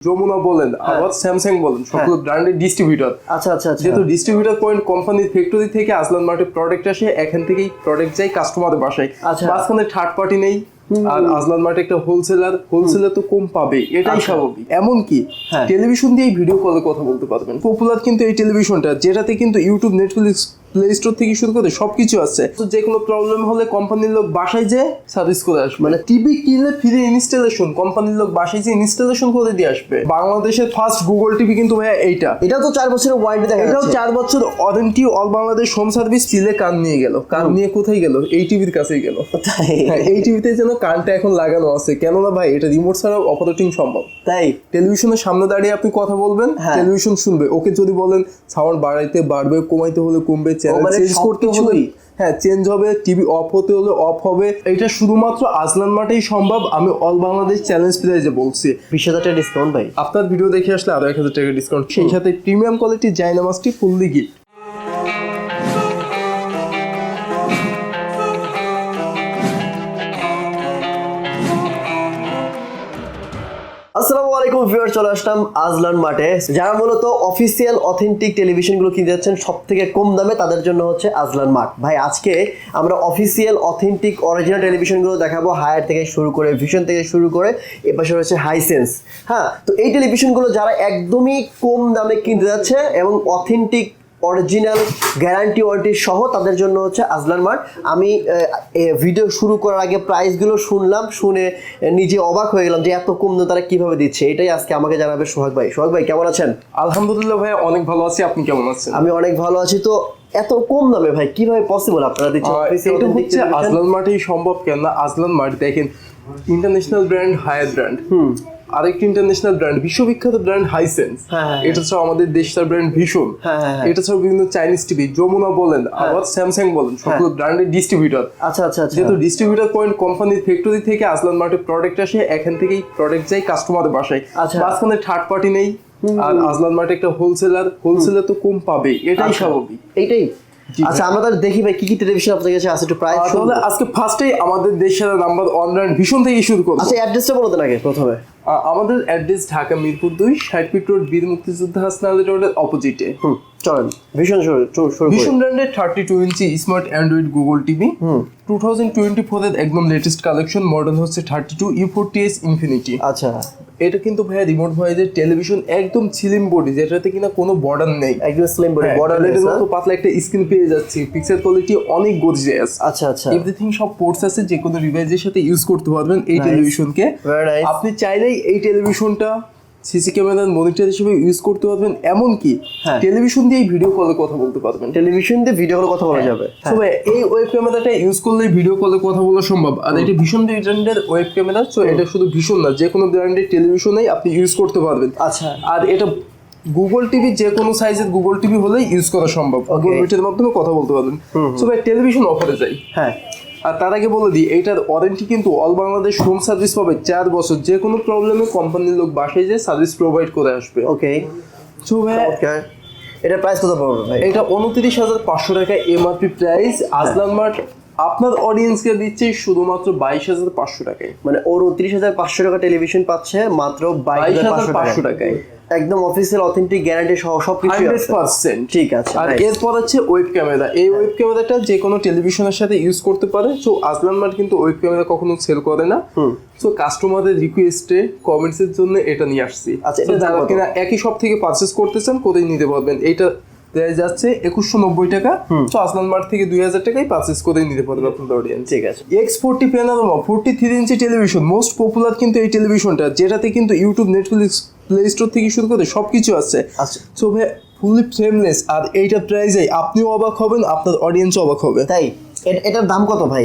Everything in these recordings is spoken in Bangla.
যমুনা বলেন আবার স্যামসাং বলেন সবগুলো ব্র্যান্ডের ডিস্ট্রিবিউটর আচ্ছা আচ্ছা আচ্ছা। যেহেতু ডিস্ট্রিবিউটর পয়েন্ট কোম্পানির ফ্যাক্টরি থেকে আসলান মার্টের প্রোডাক্ট আসে এখান থেকেই প্রোডাক্ট যায় কাস্টমারের বাসায়। আচ্ছা। মাঝখানে থার্ড পার্টি নেই আর আসলান মার্ট একটা হোলসেলার হোলসেলার তো কম পাবে এটাই আচ্ছা। স্বাভাবিক। এমনকি হ্যাঁ। টেলিভিশন দিয়ে ভিডিও কলে কথা বলতে পারবেন। পপুলার কিন্তু এই টেলিভিশনটা যেটাতে কিন্তু ইউটিউব নেটফ্লিক্স প্লে স্টোর থেকে শুরু করে সবকিছু আছে। তো যে কোনো প্রবলেম হলে কোম্পানির লোক বাসায় যে সার্ভিস করে আসবে। মানে টিভি কিনলে ফ্রি ইনস্টলেশন কোম্পানির লোক বাসায় যে ইনস্টলেশন করে দিয়ে আসবে। বাংলাদেশের ফার্স্ট গুগল টিভি কিন্তু ভাইয়া এইটা। এটা তো চার বছরের ওয়ারেন্টি দেখা এটাও চার বছর warranty all Bangladesh home service চিলে কান নিয়ে গেল। কান নিয়ে কোথায় গেল? এই টিভির কাছেই গেল। হ্যাঁ এই টিভিতে যেন কানটা এখন লাগানো আছে। কেননা ভাই এটা রিমোট ছাড়া অপারেটিং সম্ভব। তাই। টেলিভিশনের সামনে দাঁড়িয়ে আপনি কথা বলবেন হ্যাঁ। টেলিভিশন শুনবে। ওকে যদি বলেন সাউন্ড বাড়াইতে বাড়বে কমাইতে হলে কমবে চ্যানেল চেঞ্জ করতে হলেই হ্যাঁ চেঞ্জ হবে টিভি অফ হতে হলে অফ হবে। এটা শুধুমাত্র আজলান মাঠেই সম্ভব। আমি অল বাংলাদেশ চ্যালেঞ্জ প্রাইজে বলছি। বিশ হাজার টাকা ডিসকাউন্ট ভাই। আপনার ভিডিও দেখে আসলে আরও এক হাজার টাকা ডিসকাউন্ট সেই সাথে প্রিমিয়াম কোয়ালিটি জাইনামাসটি ফুললি গিফট আসসালামু আলাইকুম ভিউয়ার চলে আসলাম আজলান মাঠে। যারা মূলত অফিসিয়াল অথেন্টিক টেলিভিশনগুলো কিনতে যাচ্ছেন সব থেকে কম দামে তাদের জন্য হচ্ছে আজলান মাঠ। ভাই, আজকে আমরা অফিসিয়াল অথেন্টিক অরিজিনাল টেলিভিশনগুলো দেখাবো হায়ার থেকে শুরু করে ভিশন থেকে শুরু করে এপাশে পাশে রয়েছে হাইসেন্স হ্যাঁ তো এই টেলিভিশনগুলো যারা একদমই কম দামে কিনতে যাচ্ছে এবং অথেন্টিক অরিজিনাল গ্যারান্টি ওয়ারেন্টি সহ তাদের জন্য হচ্ছে আজলান মার্ট। আমি ভিডিও শুরু করার আগে প্রাইসগুলো শুনলাম শুনে নিজে অবাক হয়ে গেলাম যে এত কম তারা কীভাবে দিচ্ছে। এটাই আজকে আমাকে জানাবে সোহাগ ভাই। সোহাগ ভাই কেমন আছেন? আলহামদুলিল্লাহ ভাই অনেক ভালো আছি। আপনি কেমন আছেন? আমি অনেক ভালো আছি। তো এত কম দামে ভাই কীভাবে পসিবল আপনারা দিচ্ছেন? এটা হচ্ছে? আজলান মাঠেই সম্ভব কেন না আজলান মাঠ দেখেন ইন্টারন্যাশনাল ব্র্যান্ড হায়ার ব্র্যান্ড আরেকটি ইন্টারন্যাশনাল ব্র্যান্ড বিশ্ববিখ্যাত ব্র্যান্ড হাইসেন্স হ্যাঁ, হ্যাঁ, এটা ছাড়া আমাদের দেশটার ব্র্যান্ড ভীষণ হ্যাঁ, হ্যাঁ, হ্যাঁ। এটা ছাড়া বিভিন্ন চাইনিজ টিভি যমুনা বলেন আবার স্যামসাং বলেন সবগুলো ব্র্যান্ডের ডিস্ট্রিবিউটর আচ্ছা আচ্ছা আচ্ছা। যেহেতু ডিস্ট্রিবিউটর পয়েন্ট কোম্পানির ফ্যাক্টরি থেকে আসলান মার্টের প্রোডাক্ট আসে এখান থেকেই প্রোডাক্ট যায় কাস্টমারের বাসায়। আচ্ছা। মাঝখানে থার্ড পার্টি নেই আর আসলান মার্ট একটা হোলসেলার হোলসেলার তো কম পাবে এটাই আচ্ছা। স্বাভাবিক। এইটাই। জি, আচ্ছা আমরা তাহলে দেখি ভাই কি কি টেলিভিশন আপনাদের কাছে আছে একটু প্রাইস তাহলে আজকে ফার্স্টেই আমাদের দেশের নাম্বার ওয়ান ব্র্যান্ড ভীষণ থেকে শুরু করব। আচ্ছা অ্যাড্রেসটা বলো দেন আগে প্রথমে। আমাদের অ্যাড্রেস ঢাকা মিরপুর দুই ষাট ফিট রোড বীর মুক্তিযোদ্ধা হাসনালে রোডের অপোজিটে হুম। চলেন ভীষণ ভীষণ ব্র্যান্ডের thirty two inch smart Android Google TV two thousand twenty ফোরের একদম লেটেস্ট কালেকশন মডেল হচ্ছে thirty two U forty S infinity আচ্ছা। এটা কিন্তু ভাইয়া রিমোট ভয়েসের টেলিভিশন একদম ছিলিম বডি যেটাতে কিনা কোনো বর্ডার নেই। একদম স্লিম বডি বর্ডার বর্ডার মতো পাতলা একটা স্ক্রিন পেয়ে যাচ্ছি পিক্সেল কোয়ালিটি অনেক গর্জিয়াস আচ্ছা আচ্ছা। এভরিথিং সব পোর্টস আছে যে কোনো ডিভাইসের সাথে ইউজ করতে পারবেন এই টেলিভিশনকে আপনি চাইলেই এই টেলিভিশনটা সিসি ক্যামেরার মনিটর হিসেবে ইউজ করতে পারবেন। এমনকি হ্যাঁ। টেলিভিশন দিয়ে ভিডিও কলে কথা বলতে পারবেন। টেলিভিশন দিয়ে ভিডিও কলে কথা বলা যাবে। হ্যাঁ। তবে এই ওয়েব ক্যামেরাটা ইউজ করলে ভিডিও কলে কথা বলা সম্ভব। আর এটা ভীষণ ব্র্যান্ডের ওয়েব ক্যামেরা সো এটা শুধু ভীষণ না যে কোনো ব্র্যান্ডের টেলিভিশনেই আপনি ইউজ করতে পারবেন। আচ্ছা। আর এটা গুগল টিভি যে কোনো সাইজের গুগল টিভি হলেই ইউজ করা সম্ভব। গুগল মিটের মাধ্যমে কথা বলতে পারবেন। সো ভাই টেলিভিশন অফারে যাই। হ্যাঁ। আর তার আগে বলে দিই এটার ওয়ারেন্টি কিন্তু অল বাংলাদেশ হোম সার্ভিস পাবে চার বছর। যে কোনো প্রবলেমে কোম্পানির লোক বাসায় যে সার্ভিস প্রোভাইড করে আসবে। ওকে সো এটা প্রাইস কত পড়বে ভাই? এটা উনত্রিশ হাজার পাঁচশো টাকা এমআরপি প্রাইস আজলান মার্ট আপনার অডিয়েন্সকে দিচ্ছে শুধুমাত্র বাইশ হাজার পাঁচশো টাকায়। মানে ওর উনত্রিশ হাজার পাঁচশো টাকা টেলিভিশন পাচ্ছে মাত্র বাইশ হাজার পাঁচশো টাকায়। একদম অফিসিয়াল অথেন্টিক গ্যারান্টি সহ সব কিছু ঠিক আছে আর এরপর হচ্ছে ওয়েব ক্যামেরা এই ওয়েব ক্যামেরাটা যে কোনো টেলিভিশনের সাথে ইউজ করতে পারে। সো আসলান মার্ট কিন্তু ওয়েব ক্যামেরা কখনো সেল করে না। সো কাস্টমারদের রিকোয়েস্টে কমেন্টস এর জন্য এটা নিয়ে আসছি। আচ্ছা, কত? কিনা একই শপ থেকে পারচেস করতেছেন করেই নিতে পারবেন? এইটা দেয়া যাচ্ছে একুশশো নব্বই টাকা। তো আসলান মার্ট থেকে দুই হাজার টাকায় পারচেস করেই নিতে পারবেন আপনাদের অডিয়েন্স ঠিক আছে। X forty panorama forty three inch television most popular কিন্তু এই টেলিভিশনটা যেটাতে কিন্তু ইউটিউব নেটফ্লিক্স প্লে স্টোর থেকে শুরু করে সব কিছু আছে। আচ্ছা সো ভাই ফুললি ফ্রেমলেস আর এইটা প্রাইজে আপনিও অবাক হবেন আপনার অডিয়েন্সও অবাক হবে। তাই? এটার দাম কত ভাই?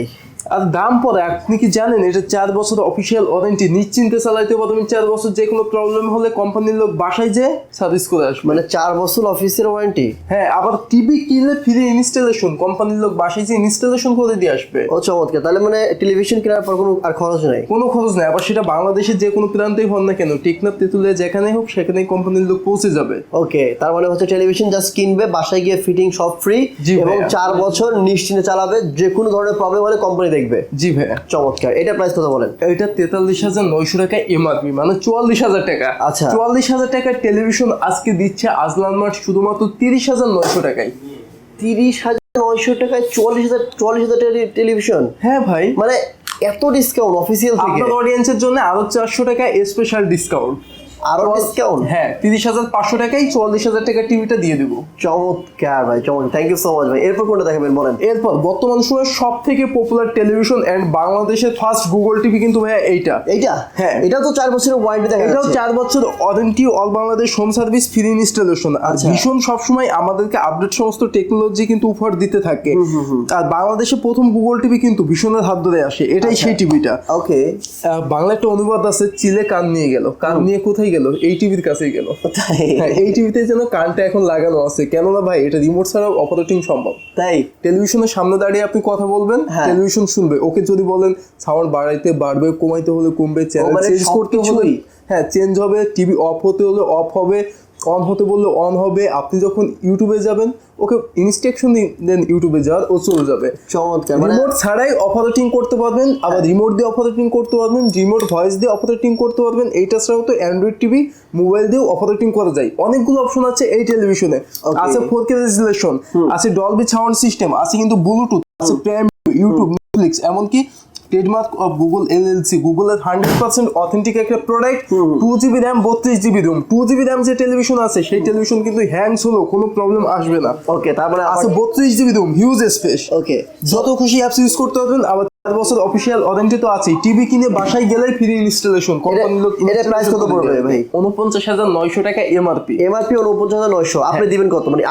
আর দাম পরে আপনি কি জানেন এটা চার বছর অফিসিয়াল ওয়ারেন্টি নিশ্চিন্তে চালাইতে পারবেন চার বছর যে কোনো প্রবলেম হলে কোম্পানির লোক বাসায় যে সার্ভিস করে আসবে। মানে চার বছর অফিসের ওয়ারেন্টি হ্যাঁ আবার টিভি কিনলে ফ্রি ইনস্টলেশন কোম্পানির লোক বাসায় যে ইনস্টলেশন করে দিয়ে আসবে। ও চমৎকার তাহলে মানে টেলিভিশন কেনার পর কোনো আর খরচ নেই? কোনো খরচ নেই আবার সেটা বাংলাদেশের যে কোনো প্রান্তেই হন না কেন টেকনাফ তেতুলে যেখানেই হোক সেখানেই কোম্পানির লোক পৌঁছে যাবে। ওকে তার মানে হচ্ছে টেলিভিশন জাস্ট কিনবে বাসায় গিয়ে ফিটিং সব ফ্রি এবং চার বছর নিশ্চিন্তে চালাবে যে কোনো ধরনের প্রবলেম হলে কোম্পানি দেখবে। জি ভাইয়া। চমৎকার। এটা প্রাইস কত বলেন? এটা তেতাল্লিশ হাজার নয়শো টাকা এমআরপি মানে চুয়াল্লিশ হাজার টাকা। আচ্ছা। চুয়াল্লিশ হাজার টাকার টেলিভিশন আজকে দিচ্ছে আজলান মার্ট শুধুমাত্র তিরিশ হাজার নয়শো টাকায়। তিরিশ হাজার নয়শো টাকায় চুয়াল্লিশ হাজার চুয়াল্লিশ হাজার টেলিভিশন হ্যাঁ ভাই। মানে এত ডিসকাউন্ট অফিসিয়াল থেকে। আপনার অডিয়েন্সের জন্য আরও চারশো টাকা স্পেশাল ডিসকাউন্ট আরও ডিসকাউন্ট হ্যাঁ তিরিশ হাজার পাঁচশো টাকায় চুয়াল্লিশ হাজার টাকা টিভিটা দিয়ে দেবো। চমৎকার ভাই চমৎকার। থ্যাংক ইউ সো মাচ ভাই। এরপর কোনটা দেখাবেন বলেন? এরপর বর্তমান সময়ে সব থেকে পপুলার টেলিভিশন এন্ড বাংলাদেশের ফার্স্ট গুগল টিভি কিন্তু ভাইয়া এইটা। এইটা? হ্যাঁ। এটা তো চার বছরের ওয়ারেন্টি দেখা এটাও চার বছর warranty all Bangladesh home service free installation আর আচ্ছা। ভীষণ সবসময় আমাদেরকে আপডেট সমস্ত টেকনোলজি কিন্তু উপহার দিতে থাকে। আর বাংলাদেশে প্রথম গুগল টিভি কিন্তু ভীষণের হাত ধরে আসে। এটাই আচ্ছা। সেই টিভিটা ওকে বাংলা একটা অনুবাদ আছে চিলে কান নিয়ে গেল। কান নিয়ে কোথায় গেল এই টিভির কাছেই গেল। এই টিভিতে যেন কানটা এখন লাগানো আছে কেননা ভাই এটা রিমোট ছাড়াও অপারেটিং সম্ভব। তাই? টেলিভিশনের সামনে দাঁড়িয়ে আপনি কথা বলবেন হ্যাঁ। টেলিভিশন শুনবে। ওকে যদি বলেন সাউন্ড বাড়াইতে বাড়বে কমাইতে হলে কমবে চ্যানেল চেঞ্জ করতে হলে হ্যাঁ চেঞ্জ হবে টিভি অফ হতে হলে অফ হবে অন হতে বললে অন হবে। আপনি যখন ইউটিউবে যাবেন ওকে ইনস্ট্রাকশন দেন ইউটিউবে যাওয়ার ও চলে যাবে। চমৎকার মানে রিমোট ছাড়াই অপারেটিং করতে পারবেন আবার রিমোট দিয়ে অপারেটিং করতে পারবেন রিমোট ভয়েস দিয়ে অপারেটিং করতে পারবেন। এইটা ছাড়াও তো অ্যান্ড্রয়েড টিভি মোবাইল দিয়েও অপারেটিং করা যায়। অনেকগুলো অপশন আছে এই টেলিভিশনে. আছে ফোর কে রেজুলেশন আছে ডলবি সাউন্ড সিস্টেম আছে কিন্তু ব্লুটুথ আছে প্রাইম ইউটিউব নেটফ্লিক্স এমনকি ট্রেডমার্ক অফ গুগল এলএলসি গুগলের হান্ড্রেড পার্সেন্ট অথেন্টিক একটা প্রোডাক্ট টু জিবি র্যাম বত্রিশ GB ROM two GB RAM যে টেলিভিশন আছে সেই টেলিভিশন কিন্তু হ্যাংস হলেও কোনো প্রবলেম আসবে না। ওকে তারপরে আছে বত্রিশ GB ROM huge space okay যত খুশি অ্যাপস ইউজ করতে পারবেন আবার চার বছর অফিসিয়াল ওয়ারেন্টি তো আছেই। টিভি কিনে বাসায় গেলেই ফ্রি ইনস্টলেশন কোম্পানির লোক এটা price কত পড়বে ভাই? উনপঞ্চাশ হাজার নয়শো টাকা এমআরপি এমআরপি উনপঞ্চাশ হাজার নয়শো। আপনি হ্যাঁ। দিবেন কত? মানে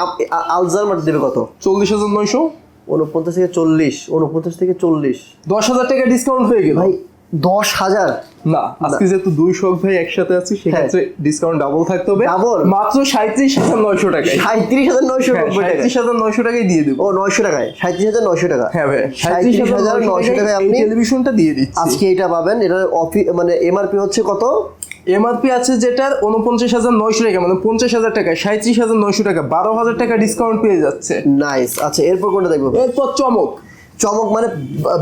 আলজার মাটি দেবে কত? চল্লিশ হাজার নয়শো। উনপঞ্চাশ থেকে চল্লিশ উনপঞ্চাশ থেকে চল্লিশ। দশ হাজার টাকা ডিসকাউন্ট হয়ে গেল। ভাই দশ হাজার। না আজকে যেহেতু দুই শখ ভাই একসাথে আছি সেক্ষেত্রে ডিসকাউন্ট ডাবল থাকতে হবে। হ্যাঁ। Double? মাত্র সাঁত্রিশ হাজার নয়শো টাকায়। সাঁত্রিশ হাজার নয়শো হ্যাঁ, টাকা সাঁত্রিশ হাজার নয়শো টাকায় দিয়ে দেবো। ও নয়শো টাকায়। সাঁত্রিশ হাজার নয়শো টাকা। হ্যাঁ ভাই সাঁত্রিশ হাজার নয়শো টাকায় আপনি টেলিভিশনটা দিয়ে দিচ্ছি। আজকে এটা পাবেন। এটা অফি মানে এমআরপি হচ্ছে কত? এমআরপি আছে যেটার উনপঞ্চাশ হাজার নয়শো টাকা মানে পঞ্চাশ হাজার টাকা সাঁত্রিশ হাজার নয়শো টাকা বারো হাজার টাকা ডিসকাউন্ট পেয়ে যাচ্ছে। নাইস আচ্ছা এরপর কোনটা দেখব? এরপর চমক। চমক মানে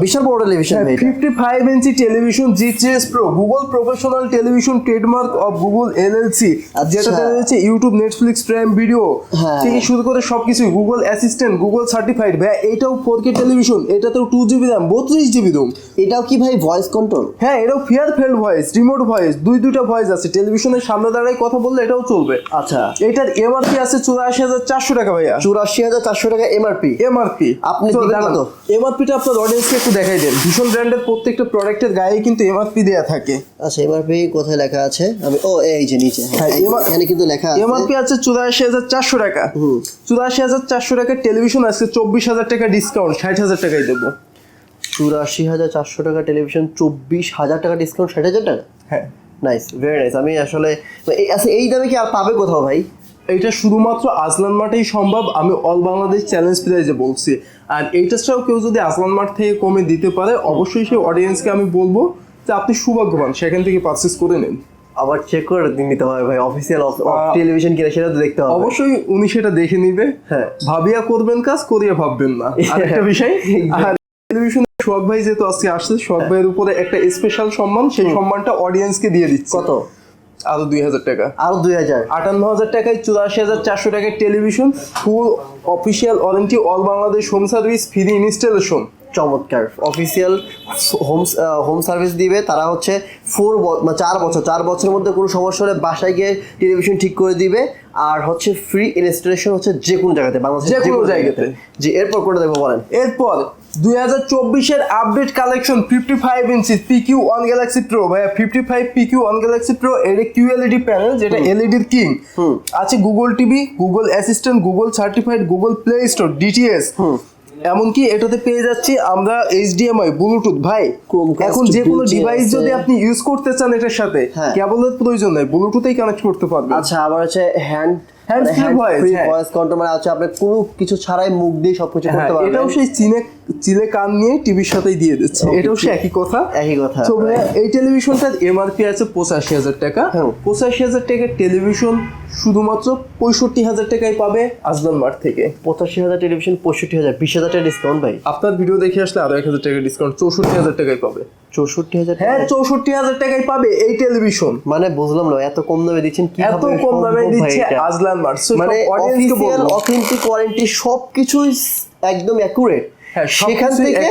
বিশাল বড় television. Fifty five inch television GTS pro Google professional television trademark of Google LLC. যেটাতে রয়েছে ইউটিউব নেটফ্লিক্স প্রাইম ভিডিও। থেকে শুরু করে সবকিছু গুগল অ্যাসিস্ট্যান্ট গুগল সার্টিফাইড ভাই এটাও ফোর কে টেলিভিশন এটাতেও টু জিবি র্যাম বত্রিশ জিবি রুম এটাও কি ভাই ভয়েস কন্ট্রোল হ্যাঁ এটাও far field voice remote voice দুই দুইটা ভয়েস আছে টেলিভিশনের সামনে দাঁড়ায় কথা বললে এটাও চলবে আচ্ছা এটার এমআরপি আছে চুরাশি হাজার চারশো টাকা ভাইয়া চুরাশি হাজার চারশো টাকা এমআরপি এমআরপি আপনি? এমআরপিটা আপনার অডিয়েন্সকে একটু দেখাই দেন। ভীষণ ব্র্যান্ডের প্রত্যেকটা প্রোডাক্টের গায়ে কিন্তু এমআরপি দেয়া থাকে। আচ্ছা এমআরপি কোথায় লেখা আছে? আমি ও এই যে নিচে হ্যাঁ, হ্যাঁ, এখানে কিন্তু লেখা আছে। এমআরপি আছে চুরাশি হাজার চারশো টাকা। চুরাশি হাজার চারশো টাকার টেলিভিশন আছে চব্বিশ হাজার টাকা ডিসকাউন্ট ষাট হাজার টাকায় দেবো। চুরাশি হাজার চারশো টাকা টেলিভিশন চব্বিশ হাজার টাকা ডিসকাউন্ট ষাট হাজার টাকা? হ্যাঁ। নাইস ভেরি নাইস আমি আসলে এই- আচ্ছা এই দামে কি আর পাবে কোথাও ভাই? এটা শুধুমাত্র আজলান মাঠেই সম্ভব আমি অল বাংলাদেশ চ্যালেঞ্জ প্রাইজে বলছি। আর এইটা ছাড়াও কেউ যদি আজলান মাঠ থেকে কমে দিতে পারে অবশ্যই সেই অডিয়েন্সকে আমি বলব যে আপনি সৌভাগ্যবান সেখান থেকে পারচেস করে নিন। আবার চেক করে নিতে হবে ভাই অফিসিয়াল টেলিভিশন কিনা সেটা তো দেখতে হবে। অবশ্যই উনি সেটা দেখে নিবে। হ্যাঁ। ভাবিয়া করবেন কাজ করিয়া ভাববেন না। আরেকটা বিষয় আর টেলিভিশনে সোহাগ ভাই যেহেতু আজকে আসছে সোহাগ ভাইয়ের উপরে একটা স্পেশাল সম্মান সেই সম্মানটা অডিয়েন্সকে দিয়ে দিচ্ছে। কত? আরও দুই হাজার টাকা। আরও দুই হাজার। আটান্ন হাজার টাকায় চুরাশি হাজার চারশো টাকায় television full official warranty all Bangladesh home service free installation চমৎকার। অফিসিয়াল হোম হোম সার্ভিস দিবে। তারা হচ্ছে ফোর চার বছর চার বছরের মধ্যে কোনো সমস্যা হলে বাসায় গিয়ে টেলিভিশন ঠিক করে দিবে। আর হচ্ছে ফ্রি ইনস্টলেশন হচ্ছে যে কোনো জায়গাতে বাংলাদেশ যে কোনো জায়গাতে। জি এরপর করে দেবো বলেন? এরপর দুই হাজার চব্বিশের update collection fifty five inch PQ one Galaxy pro ভাইয়া fifty five PQ one Galaxy pro এর কিউএলইডি প্যানেল যেটা এলইডির কিং আছে Google TV Google assistant Google certified Google Play Store DTS এমনকি এটাতে পেয়ে যাচ্ছি আমরা এইচডিএমআই ব্লুটুথ ভাই এখন যে কোনো ডিভাইস যদি আপনি ইউজ করতে চান এটার সাথে হ্যাঁ। কেবলের প্রয়োজন নেই ব্লুটুথেই কানেক্ট করতে পারবেন। আচ্ছা আবার হচ্ছে হ্যান্ড Hand free voice, হ্যাঁ। ভয়েস কন্ট্রোল মানে হচ্ছে আপনি কোনো কিছু ছাড়াই মুখ দিয়ে সবকিছু হ্যাঁ করতে পারবেন। এটাও সেই চীনে চিলে কান নিয়ে টিভির সাথেই দিয়ে দিচ্ছে। এটাও সে একই কথা। একই কথা। তো ভাইয়া এই টেলিভিশনটার এমআরপি আছে পঁচাশি হাজার টাকা। হ্যাঁ। পঁচাশি হাজার টাকার টেলিভিশন শুধুমাত্র পঁয়ষট্টি হাজার টাকায় পাবে আজলান মার্ট থেকে। পঁচাশি হাজার টেলিভিশন পঁয়ষট্টি হাজার বিশ হাজার টাকা ডিসকাউন্ট ভাই। আপনার ভিডিও দেখে আসলে আরও এক হাজার টাকা ডিসকাউন্ট চৌষট্টি হাজার টাকায় পাবে। চৌষট্টি হাজার হ্যাঁ চৌষট্টি হাজার টাকায় পাবে এই টেলিভিশন মানে বুঝলাম না এত কম দামে দিচ্ছেন কি এত কম দামে দিচ্ছে আজলান মার্ট। মানে অথেন্টিক ওয়ারেন্টি সবকিছুই একদম অ্যাকুরেট হ্যাঁ, সেখান থেকে।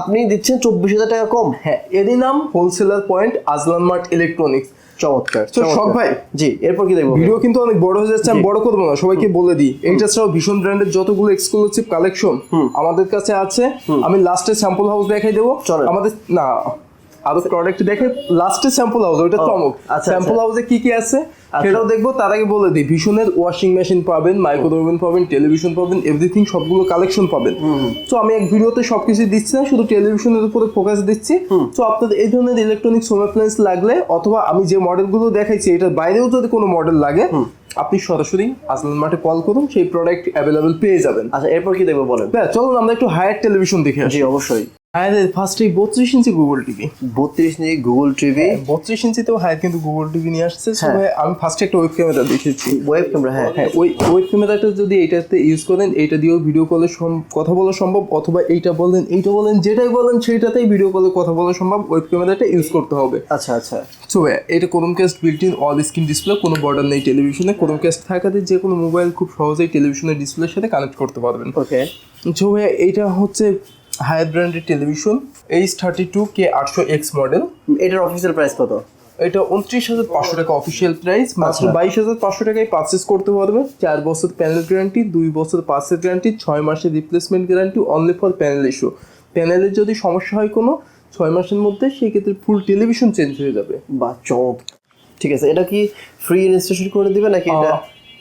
আপনি দিচ্ছেন চব্বিশ হাজার টাকা কম। হ্যাঁ এরই নাম wholesaler point Azlan mart electronics চমৎকার তো শখ ভাই জি এরপর কি দেখব? ভিডিও কিন্তু অনেক বড় হয়ে যাচ্ছে আমি বড় করব না সবাইকে বলে দিই। এইটা ছাড়াও ভীষণ ব্র্যান্ডের যতগুলো এক্সক্লুসিভ কালেকশন আমাদের কাছে আছে আমি লাস্টে স্যাম্পল হাউস দেখাই দেবো। আমাদের না আরও প্রোডাক্ট দেখে লাস্টে স্যাম্পল হাউস ওটা ও, চমক। আচ্ছা, স্যাম্পল আচ্ছা। হাউসে কি কি আছে? সেটাও দেখব তার আগে বলে দিই ভীষণের ওয়াশিং মেশিন পাবেন মাইক্রোওভেন ওভেন পাবেন টেলিভিশন পাবেন এভরিথিং সবগুলো কালেকশন পাবেন। তো আমি এক ভিডিওতে সবকিছু দিচ্ছি না শুধু টেলিভিশনের উপরে ফোকাস দিচ্ছি। তো আপনাদের এই ধরনের ইলেকট্রনিক্স হোম অ্যাপ্লায়েন্স লাগলে অথবা আমি যে মডেলগুলো দেখাইছি এটার বাইরেও যদি কোনো মডেল লাগে আপনি সরাসরি আসলান মাঠে কল করুন সেই প্রোডাক্ট অ্যাভেলেবেল পেয়ে যাবেন। আচ্ছা এরপর কি দেখব বলেন? ব্যাস, চলুন আমরা একটু হায়ার টেলিভিশন দেখে আসি। অবশ্যই। হায়ার ফার্স্ট এই বত্রিশ ইঞ্চি গুগল টিভি বত্রিশ নিয়ে গুগল টিভি বত্রিশ ইঞ্চিতেও হায়ার কিন্তু গুগল টিভি নিয়ে আসছে। হ্যাঁ। আমি ফার্স্টে একটা ওয়েব ক্যামেরা দেখেছি। ওয়েব ক্যামেরা হ্যাঁ। হ্যাঁ ওই ওয়েব ক্যামেরাটা যদি এইটাতে ইউজ করেন এইটা দিয়েও ভিডিও কলে কথা বলা সম্ভব অথবা এইটা বলেন এইটা বলেন যেটাই বলেন সেইটাতেই ভিডিও কলে কথা বলা সম্ভব ওয়েব ক্যামেরাটা ইউজ করতে হবে। আচ্ছা আচ্ছা। সো এটা Chromecast built in all screen display কোনো বর্ডার নেই টেলিভিশনে ক্রোমকাস্ট থাকাতে যে কোনো মোবাইল খুব সহজেই টেলিভিশনের ডিসপ্লের সাথে কানেক্ট করতে পারবেন। ওকে সো এইটা হচ্ছে হায়ার ব্র্যান্ডের television H thirty two K আটশো এক্স মডেল এটার অফিসিয়াল প্রাইস কত? এটা উনত্রিশ হাজার পাঁচশো টাকা অফিসিয়াল প্রাইস মাত্র আচ্ছা। বাইশ হাজার পাঁচশো টাকায় পারচেস করতে পারবে চার বছর প্যানেল গ্যারান্টি দুই বছর পার্সেল গ্যারান্টি ছয় মাসের replacement guarantee only for panel issue প্যানেলের যদি সমস্যা হয় কোনো ছয় মাসের মধ্যে সেই ক্ষেত্রে ফুল টেলিভিশন চেঞ্জ হয়ে যাবে। বা চমৎকার। ঠিক আছে এটা কি ফ্রি ইনস্টলেশন করে দিবে নাকি এটা?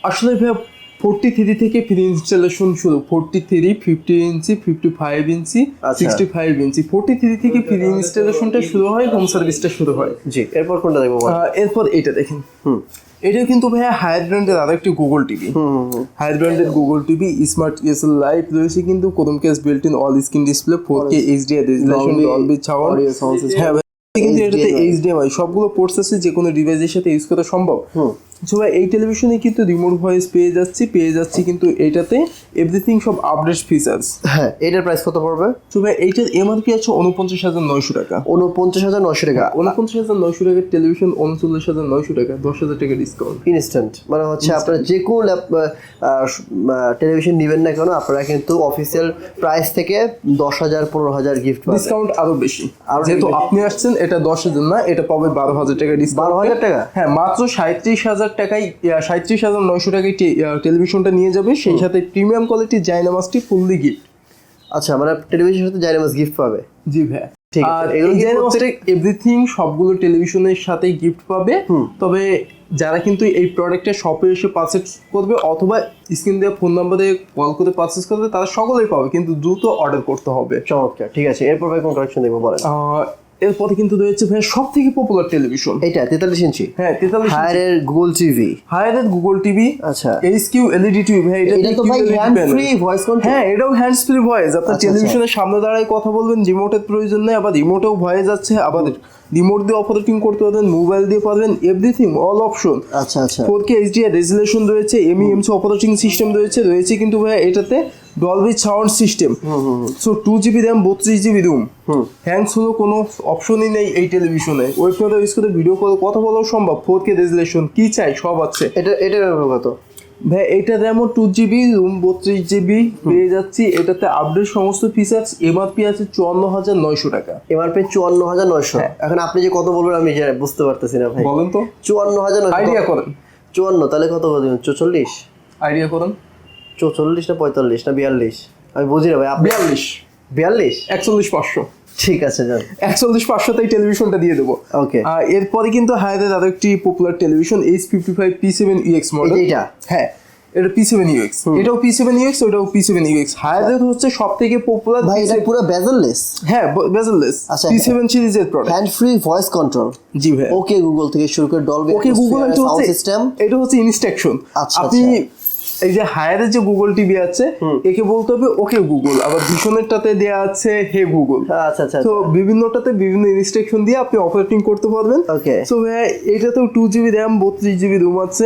আসলে ভাইয়া ফোরটি থ্রি থেকে ফ্রি ইনস্টলেশন শুরু। Forty three fifty inch fifty five inch আচ্ছা। Sixty five inch. Forty three থেকে ফ্রি ইনস্টলেশনটা শুরু হয় হোম সার্ভিসটা শুরু হয়। জি এরপর কোনটা দেখব এরপর এটা দেখেন। হুম। এটা কিন্তু ভাইয়া হায়ার ব্র্যান্ডের আরও একটি গুগল টিভি হায়ার ব্র্যান্ডের Google TV smart ESL live রয়েছে কিন্তু কোদম case built in all screen display four K HDI resolution Dolby sound হ্যাঁ কিন্তু এটাতে এইচডিএমআই সবগুলো পোর্টস আছে যে কোনো ডিভাইসের সাথে ইউজ করা সম্ভব। ভাই এই টেলিভিশনে কিন্তু রিমোট ভয়েস পেয়ে যাচ্ছি পেয়ে যাচ্ছি কিন্তু এটাতে এভরিথিং সব আপডেট ফিচার্স হ্যাঁ এটার প্রাইস কত পড়বে? ভাই এইটার এমআরপি আছে উনপঞ্চাশ হাজার নয়শো টাকা। উনপঞ্চাশ হাজার নয়শো টাকা। উনপঞ্চাশ হাজার নয়শো টাকার টেলিভিশন উনচল্লিশ হাজার নয়শো টাকা দশ হাজার টাকা ডিসকাউন্ট ইনস্ট্যান্ট মানে হচ্ছে আপনারা যে কোনো টেলিভিশন নেবেন না কেন আপনারা কিন্তু অফিসিয়াল প্রাইস থেকে দশ হাজার পনেরো হাজার গিফট ডিসকাউন্ট আরও বেশি। আর যেহেতু আপনি আসছেন এটা দশ হাজার না এটা পাবে বারো হাজার টাকা ডিসকাউন্ট 12,000 টাকা? হ্যাঁ মাত্র সাঁত্রিশ হাজার টাকায় সাঁত্রিশ হাজার নয়শো টাকায় টেলিভিশনটা নিয়ে যাবে। সেই সাথে প্রিমিয়াম কোয়ালিটির জাইনামাসটি ফুললি গিফট আচ্ছা মানে টেলিভিশনের সাথে জাইনামাস গিফট পাবে? জি ভাই। আর এগুলো এই কি জাইনামাসটা এভরিথিং সবগুলো টেলিভিশনের সাথেই গিফট পাবে। তবে যারা কিন্তু এই প্রোডাক্টটা শপে এসে পারচেস করবে অথবা স্ক্রিন দেওয়া ফোন নাম্বারে কল করে পারচেস করবে তারা সকলেই পাবে। কিন্তু দ্রুত অর্ডার করতে হবে। চমৎকার ঠিক আছে এরপর ভাই কোন কালেকশন দেখব বলেন। এরপরে কিন্তু রয়েছে ভাই সব থেকে পপুলার টেলিভিশন এইটা তেতাল্লিশ ইঞ্চি। হ্যাঁ তেতাল্লিশ হায়ারের গুগল টিভি হায়ারের গুগল টিভি আচ্ছা। এইচ কিউ এলইডি টিভি ভাই এটা এটা তো ভাই হ্যান্ড ফ্রি ভয়েস কন্ট্রোল হ্যাঁ এটাও হ্যান্ডস ফ্রি ভয়েস আপনার আচ্ছা, টেলিভিশনের সামনে দাঁড়ায় কথা বলবেন রিমোটের প্রয়োজন নেই আবার রিমোটেও ভয়েস যাচ্ছে আবার রিমোট দিয়ে অপারেটিং করতে পারবেন মোবাইল দিয়ে পারবেন এভরিথিং অল অপশন আচ্ছা আচ্ছা। ফোর কে এইচডিআর রেজুলেশন রয়েছে এমইএমসি অপারেটিং সিস্টেম রয়েছে রয়েছে কিন্তু ভাই এটাতে Dolby sound system so two GB RAM বত্রিশ জিবি রুম হ্যাংস হলো কোনো অপশনই নেই এই টেলিভিশনে ওয়েব ক্যামেরা ইউজ করে ভিডিও কল কথা বলাও সম্ভব। ফোর কে রেজুলেশন কি চাই? সব আছে। এটা এটা কত? ভাই এটা র্যামও টু জিবি রুম বত্রিশ জিবি পেয়ে যাচ্ছি। এটাতে আপডেট সমস্ত ফিচার্স এমআরপি আছে চুয়ান্ন হাজার নয়শো টাকা। এমআরপি চুয়ান্ন হাজার নয়শো? হ্যাঁ। এখন আপনি যে কত বলবেন আমি বুঝতে পারতেছি না ভাই। বলেন তো। চুয়ান্ন হাজার আইডিয়া করেন। চুয়ান্ন তাহলে কত দিবেন চৌচল্লিশ? আইডিয়া করেন। চৌচল্লিশ না পঁয়তাল্লিশ না বিয়াল্লিশ? আমি বুঝি না ভাই বিয়াল্লিশ। বিয়াল্লিশ? একচল্লিশ পাঁচশো। ঠিক আছে যান। একচল্লিশ পাঁচশোতেই টেলিভিশনটা দিয়ে দেবো। ওকে। এরপরে কিন্তু হায়ারের আরও একটি popular television H fifty five P seven UX model এইটা? হ্যাঁ এটা পি সেভেন ইউএক্স এটাও পি সেভেন ইউএক্স ওটাও পি সেভেন ইউএক্স হায়ারের হচ্ছে সব থেকে পপুলার ভাই এটা পুরো বেজেললেস হ্যাঁ বেজেললেস আচ্ছা, পি সেভেন সিরিজের product hand free voice control জি ভাই ওকে গুগল থেকে শুরু করে ডলবি ওকে গুগল এটা হচ্ছে সিস্টেম এটা হচ্ছে ইনস্ট্রাকশন আপনি আচ্ছা। এই যে হায়ারে যে গুগল টিভি আছে একে বলতে হবে ওকে গুগল আবার ভীষণেরটাতে দেয়া আছে হে গুগল আচ্ছা আচ্ছা তো বিভিন্নটাতে বিভিন্ন ইনস্ট্রাকশন দিয়ে আপনি অপারেটিং করতে পারবেন। Okay. সো এটাতেও টু জিবি র্যাম বত্রিশ জিবি রুম আছে।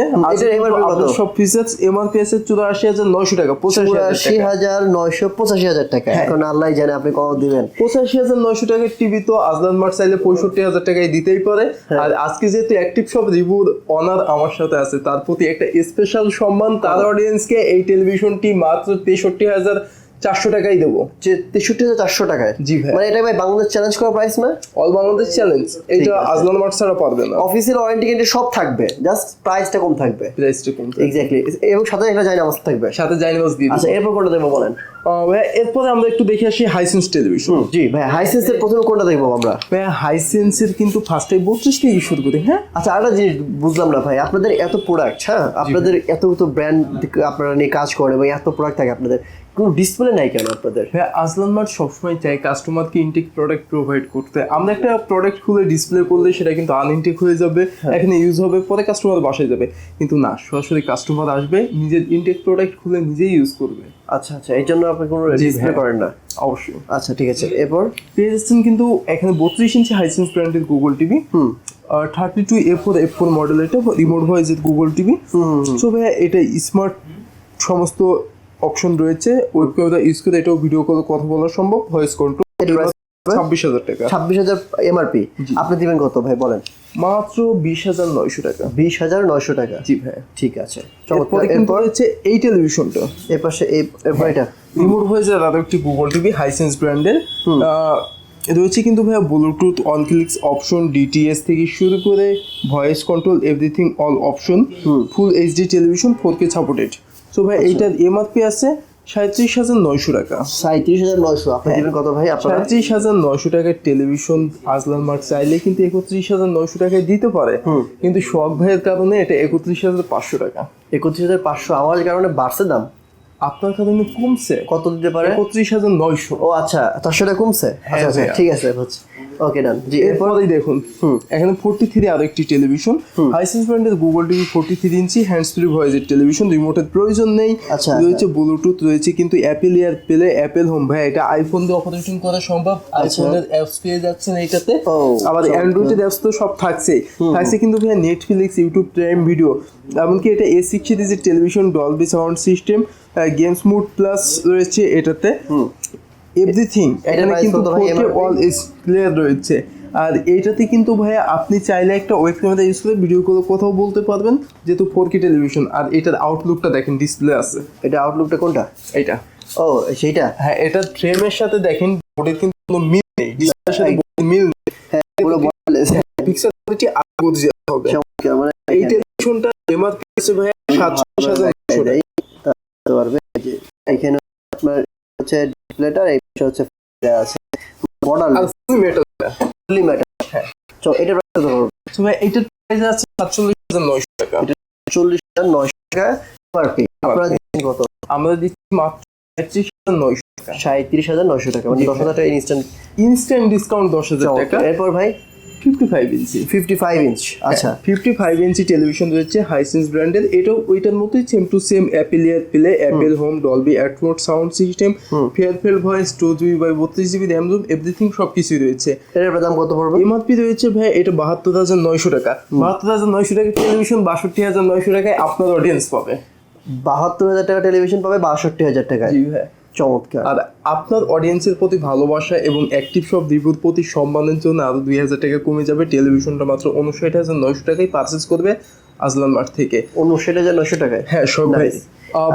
কত? সব ফিচার্স এমআরপি আছে চুরাশি হাজার নয়শো টাকা পঁচাশি হাজার নয়শো পঁচাশি হাজার টাকা। হ্যাঁ। এখন আল্লাহ জানে আপনি কত দিবেন। পঁচাশি হাজার নয়শো টাকার টিভি তো আজলান মার্ট চাইলে পঁয়ষট্টি হাজার টাকায় দিতেই পারে। হ্যাঁ। আর আজকে যেহেতু অ্যাক্টিভ সব রিভিউর অনার আমার সাথে আছে তার প্রতি একটা স্পেশাল সম্মান তার অডিয়েন্সকে এই টেলিভিশনটি মাত্র তেষট্টি হাজার চারশো টাকাই দেবো। যে তেষট্টি হাজার চারশো টাকায়? জি ভাই। মানে এটা ভাই বাংলাদেশ চ্যালেঞ্জ করা প্রাইস না? অল বাংলাদেশ চ্যালেঞ্জ আছে। আজলান মার্ট ছাড়া পারবে না। অফিসের ওয়ারেন্টি কিন্তু সব থাকবে। জাস্ট প্রাইসটা কম থাকবে। প্রাইসটা কম এক্স্যাক্টলি এবং সাথে একটা জাইনামাজ থাকবে। সাথে জাইনামাজ দিয়ে আচ্ছা এরপর কোনটা দেবো বলেন? ভাই এরপরে আমরা একটু দেখে আসি হাইসেন্স টেলিভিশন জি ভাই হাইসেন্সের প্রথমে কোনটা দেখব আমরা? ভাই হাইসেন্সের কিন্তু ফার্স্টে বত্রিশ থেকে শুরু করি হ্যাঁ? আচ্ছা আরেকটা জিনিস বুঝলাম না ভাই আপনাদের এত প্রোডাক্ট হ্যাঁ? আপনাদের এত তো ব্র্যান্ড আপনারা নিয়ে কাজ করেন এবং এত প্রোডাক্ট থাকে আপনাদের। কোনো ডিসপ্লে নাই কেন আপনাদের? ভাই আজলান মার্ট সবসময় চাই কাস্টমারকে ইনটেক প্রোডাক্ট প্রোভাইড করতে। আমরা একটা প্রোডাক্ট খুলে ডিসপ্লে করলে সেটা কিন্তু আনইনটেক হয়ে যাবে এখানে ইউজ হবে পরে কাস্টমার বাসায় যাবে। কিন্তু না সরাসরি কাস্টমার আসবে নিজের ইনটেক প্রোডাক্ট খুলে নিজেই ইউজ করবে। আচ্ছা আচ্ছা এই জন্য আপনি কোনো ডিসপ্লে করেন না? অবশ্যই। আচ্ছা ঠিক আছে। এরপর? যাচ্ছেন কিন্তু এখানে বত্রিশ ইঞ্চি হাইসেন্স ব্র্যান্ডের Google TV hmm. Thirty two A four F four model এটা রিমোট ভয়েসের গুগল টিভি সো ভাইয়া এটা স্মার্ট সমস্ত অপশন রয়েছে। ওয়েব ক্যামেরা ইউজ করে এটাও ভিডিও কলে কথা বলা সম্ভব ভয়েস কন্ট্রোল ছাব্বিশ হাজার টাকা। ছাব্বিশ হাজার এমআরপি আপনি দিবেন কত ভাই বলেন? মাত্র বিশ হাজার নয়শো টাকা। বিশ হাজার নয়শো টাকা। জি ভাই। ঠিক আছে। চমৎকার। এরপরে এরপর? হচ্ছে এই টেলিভিশনটা এর পাশে এই- এরপর এটা। রিমোট ভয়েসের আরও একটি গুগল টিভি হাইসেন্স ব্র্যান্ডের রয়েছে কিন্তু ভাইয়া Bluetooth on clicks option DTS থেকে শুরু করে voice control everything all option full HD television four K supported so ভাই এইটার এমআরপি আছে। সাঁত্রিশ হাজার নয়শো টাকা। সাঁত্রিশ হাজার নয়শো। আপনি দিবেন কত ভাই? আপনারা সাঁত্রিশ হাজার নয়শো টাকার টেলিভিশন আজলান মার্ক চাইলে কিন্তু একত্রিশ হাজার নয়শো টাকায় দিতে পারে। কিন্তু শখ ভাইয়ের কারণে এটা একত্রিশ হাজার পাঁচশো টাকা। একত্রিশ হাজার পাঁচশো। আমার কারণে বাড়ছে দাম। আপনার কারণে কমছে। কত দিতে পারে? একত্রিশ হাজার নয়শো। ও আচ্ছা চারশো টাকা কমছে? আচ্ছা আচ্ছা ঠিক আছে বুঝছি। ওকে ডান জি এরপর এরপরেই দেখুন এখানে ফোরটি থ্রি আরও একটি টেলিভিশন হাইসেন্স ব্র্যান্ডের Google TV forty three inch hands free ভয়েসের টেলিভিশন রিমোটের প্রয়োজন নেই। আচ্ছা, রয়েছে ব্লুটুথ রয়েছে কিন্তু অ্যাপেল ইয়ার পেলে অ্যাপেল হোম ভাই এটা আইফোন দিয়ে অপারেশন করা সম্ভব। আইফোনের অ্যাপস পেয়ে যাচ্ছেন এইটাতে। আবার। অ্যান্ড্রয়েডের অ্যাপস তো সব থাকছে। থাকছে কিন্তু ভাই নেটফ্লিক্স ইউটিউব প্রাইম ভিডিও এমনকি এটা এ সিক্স সিরিজের television Dolby sound system games mode plus রয়েছে এটাতে। এভরিথিং এখানে কিন্তু কত অল ক্লিয়ার রয়েছে। আর এইটাতে কিন্তু ভাইয়া আপনি চাইলে একটা ওয়েব ক্যামেরা ইউজ করে ভিডিও করে কোথাও বলতে পারবেন যেহেতু ফোর কে টেলিভিশন আর এটার আউটলুকটা দেখেন ডিসপ্লে আছে। এটা আউটলুকটা কোনটা? এটা ও সেইটা? হ্যাঁ এটা ফ্রেমের সাথে দেখেন বোর্ডের কিন্তু কোনো মিল নেই ডিসপ্লের সাথে মিল নেই। হ্যাঁ পুরো wireless। পিক্সেল কোয়ালিটি আগে বুঝে যেতে হবে মানে এই টেলিভিশনটা এমআরপি আছে ভাইয়া সাতশো হাজার নয়শো টাকা। এটাই করতে পারবে। যে এখানে আপনার হচ্ছে ডিসপ্লেটা এই পাশে হচ্ছে দেয়া আছে। মডেল ফুল মেটাল হ্যাঁ। চল এটা প্রাইস কত পড়বে? তো ভাই এইটার প্রাইস আছে সাতচল্লিশ হাজার নয়শো টাকা। চল্লিশ হাজার নয়শো টাকা পারপি আপনারা দিচ্ছেন কত? আমরা দিচ্ছি মাত্র পঁয়ত্রিশ হাজার নয়শো টাকা। সাঁত্রিশ হাজার নয়শো টাকা মানে জি, দশ হাজার টাকা ইনস্ট্যান্ট ইনস্ট্যান্ট ডিসকাউন্ট দশ হাজার টাকা। এরপর ভাই fifty five inch fifty five inch আচ্ছা ফিফটি ফাইভ ইঞ্চি টেলিভিশন রয়েছে হাইসেন্স ব্র্যান্ডের এটাও ওইটার মতোই same to same Apple AirPlay Apple home. Dolby Atmos sound system far field voice two GB by বত্রিশ জিবি র্যাম রুম এভরিথিং সব কিছুই রয়েছে। এটার দাম কত পড়বে? এমআরপি রয়েছে ভাই এটা বাহাত্তর হাজার নয়শো টাকা। বাহাত্তর হাজার নয়শো টাকা টেলিভিশন বাষট্টি হাজার নয়শো টাকায় আপনার অডিয়েন্স পাবে। বাহাত্তর হাজার টাকা টেলিভিশন পাবে বাষট্টি হাজার টাকায়। জি ভাই। চমৎকার। আর আপনার অডিয়েন্সের প্রতি ভালোবাসা এবং অ্যাক্টিভ সব রিভিউর প্রতি সম্মানের জন্য আরও দুই হাজার টাকা কমে যাবে। টেলিভিশনটা মাত্র উনষাট হাজার নয়শো টাকায় পারচেস করবে আজলান মার্ট থেকে। উনষাট হাজার নয়শো টাকায়? হ্যাঁ সব ভাই।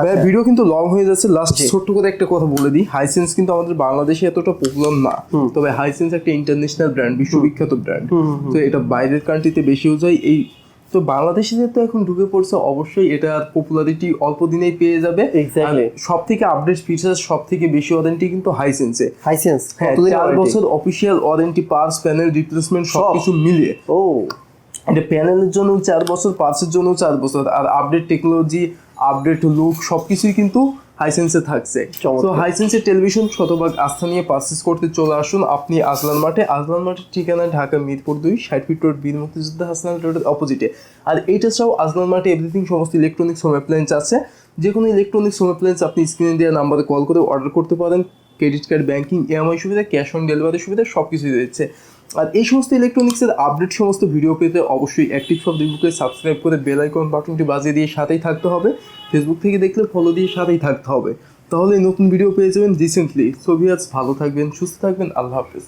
ভাই ভিডিও কিন্তু লং হয়ে যাচ্ছে। লাস্ট ছোট্ট করে একটা কথা বলে দিই। হাইসেন্স কিন্তু আমাদের বাংলাদেশে এতটা পপুলার না। তবে হাইসেন্স একটা ইন্টারন্যাশনাল ব্র্যান্ড বিশ্ববিখ্যাত ব্র্যান্ড তো এটা বাইরের কান্ট্রিতে বেশি ইউজ হয় এই তো বাংলাদেশে যেহেতু এখন ঢুকে পড়ছে অবশ্যই এটার পপুলারিটি অল্প দিনেই পেয়ে যাবে। সব থেকে আপডেট ফিচার সব থেকে বেশি ওয়ারেন্টি কিন্তু হাইসেন্সে হাইসেন্স হ্যাঁ চার বছর official warranty parts panel replacement সব। কিছু মিলিয়ে। ও। এটা প্যানেলের জন্য চার বছর পার্সের জন্য চার বছর। আর আপডেট টেকনোলজি আপডেট লুক সব কিছুই কিন্তু হাইসেন্সে থাকছে। তো হাইসেন্সের টেলিভিশন শতভাগ আস্থা নিয়ে পারচেস করতে চলে আসুন। আপনি আজলান মাঠে আজলান মাঠের ঠিকানা ঢাকা মিরপুর দুই ষাট ফিট রোড বীর মুক্তিযোদ্ধা হাসনাল রোডের অপোজিটে আর এইটা ছাড়াও আজলান মাঠে এভরিথিং সমস্ত ইলেকট্রনিক্স হোম অ্যাপ্লায়েন্স আছে। যে কোনো ইলেকট্রনিক্স হোম অ্যাপ্লায়েন্স আপনি স্ক্রিনে দেওয়া নাম্বারে কল করে অর্ডার করতে পারেন। ক্রেডিট কার্ড ব্যাঙ্কিং ইএমআই সুবিধা ক্যাশ অন ডেলিভারি সুবিধা সব কিছুই রয়েছে। আর এই সমস্ত ইলেকট্রনিক্সের আপডেট সমস্ত ভিডিও পেতে অবশ্যই অ্যাক্টিভ সব দিবুকে সাবস্ক্রাইব করে বেল আইকন বাটনটি বাজিয়ে দিয়ে সাথেই থাকতে হবে। ফেসবুক থেকে দেখলে ফলো দিয়ে সাথেই থাকতে হবে। তাহলে নতুন ভিডিও পেয়ে যাবেন রিসেন্টলি সোভিয়াস ভালো থাকবেন, সুস্থ থাকবেন, আল্লাহ হাফেজ।